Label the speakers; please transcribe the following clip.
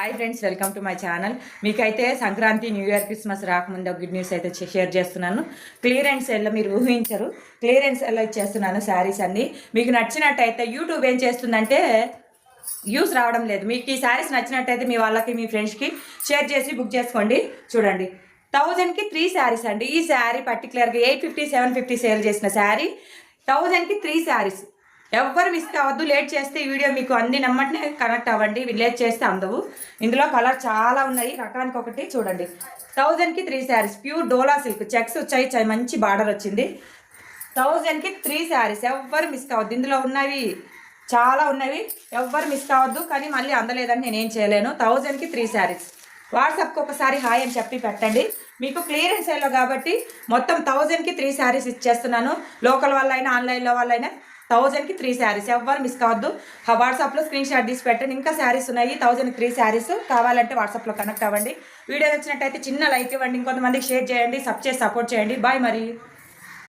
Speaker 1: Hi friends welcome to my channel మీకైతే Sankranti new year Christmas రాకముందు good news అయితే share చేస్తున్నాను. క్లియరెన్స్ ఎలా మీరు ఊహించరు. క్లియరెన్స్ ఎలా ఇచ్చేస్తున్నాను శారీస్ అన్ని. మీకు నచ్చినట్టయితే యూట్యూబ్ ఏం చేస్తుందంటే యూస్ రావడం లేదు. మీకు ఈ శారీస్ నచ్చినట్టయితే మీ వాళ్ళకి మీ ఫ్రెండ్స్కి షేర్ చేసి బుక్ చేసుకోండి. చూడండి. థౌజండ్కి త్రీ శారీస్ అండి. ఈ శారీ పర్టికులర్గా eight fifty seven fifty sale చేసిన శారీ. థౌజండ్కి త్రీ శారీస్. ఎవ్వరు మిస్ కావద్దు. లేట్ చేస్తే ఈ వీడియో మీకు అన్ని నమ్మటనే కనెక్ట్ అవ్వండి. లేట్ చేస్తే అందవు. ఇందులో కలర్ చాలా ఉన్నాయి. రకానికి ఒకటి చూడండి. థౌజండ్కి three saris pure Dola silk checks వచ్చాయి. మంచి బార్డర్ వచ్చింది. థౌజండ్కి త్రీ శారీస్ ఎవ్వరు మిస్ కావద్దు. ఇందులో ఉన్నవి చాలా ఉన్నవి. ఎవ్వరు మిస్ కావద్దు. కానీ మళ్ళీ అందలేదని నేనేం చేయలేను. థౌజండ్కి త్రీ శారీస్ వాట్సాప్కి ఒకసారి హాయ్ అని చెప్పి పెట్టండి. మీకు క్లియరెన్స్ సేల్లో కాబట్టి మొత్తం థౌజండ్కి త్రీ శారీస్ ఇచ్చేస్తున్నాను. లోకల్ వాళ్ళైనా ఆన్లైన్లో వాళ్ళైనా థౌజండ్కి త్రీ శారీస్. ఎవ్వరు మిస్ కావద్దు. ఆ వాట్సాప్లో స్క్రీన్ షాట్ తీసి పెట్టండి. ఇంకా శారీస్ ఉన్నాయి. థౌజండ్ త్రీ శారీస్ కావాలంటే వాట్సాప్లో కనెక్ట్ అవ్వండి. వీడియో నచ్చినట్టయితే చిన్న లైక్ ఇవ్వండి. ఇంకొంతమందికి షేర్ చేయండి. సబ్ చేసి సపోర్ట్ చేయండి. బాయ్ మరి.